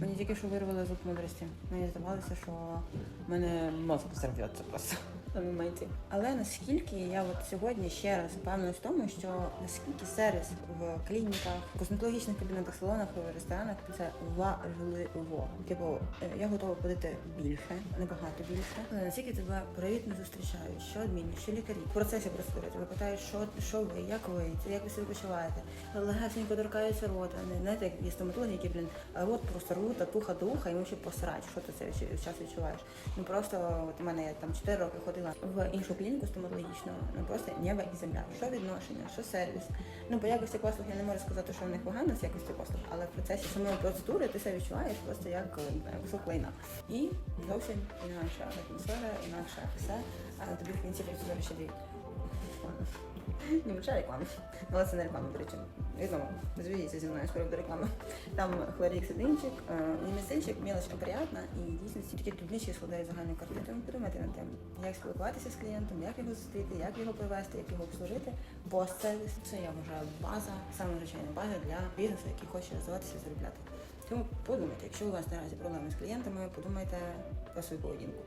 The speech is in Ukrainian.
Мені тільки що вирвали зуб мудрості. Мені здавалося, що в мене мозок взорветься просто на моменті. Але наскільки я от сьогодні ще раз впевнилась в тому, що наскільки сервіс в клініках, косметологічних кабінетах, салонах, в ресторанах це важливо. Типу, е, я готова платити більше, набагато більше. Але наскільки тебе привітно зустрічають, що адміни, що лікарі в процесі процедури тебе питають, що, що ви, як ви, як ви себе почуваєте. Легесенько торкаються рота, не знаєте, як є стоматологи, які, блін, а от просто рвуть от уха до уха, і ще посрать, що ти відчу- час відчуваєш. Ну просто от у мене я там 4 роки ходила в іншу клініку стоматологічну, ну просто небо і земля. Що відношення, що сервіс. Ну по якості послуг я не можу сказати, що в них погано з якості послуг, але в процесі самої процедури ти себе відчуваєш просто як е, кусок лайна. І зовсім інакша атмосфера, інакше все. А тобі в кінці процедури ще дають. Не лише реклама. Але це не реклама, до речі. Відомо, зв'яжіться зі мною скоро до реклами. Там хлорік сидинчик, не місцинчик, мілоч приятна і дійсно такі дрібничі складають загальну картину. Подумайте над тим, як спілкуватися з клієнтом, як його зустріти, як його привести, як його обслужити. Пост-сервіс. Це я вважаю база, саме звичайна база для бізнесу, який хоче розвиватися заробляти. Тому подумайте, якщо у вас наразі проблеми з клієнтами, подумайте про свою поведінку.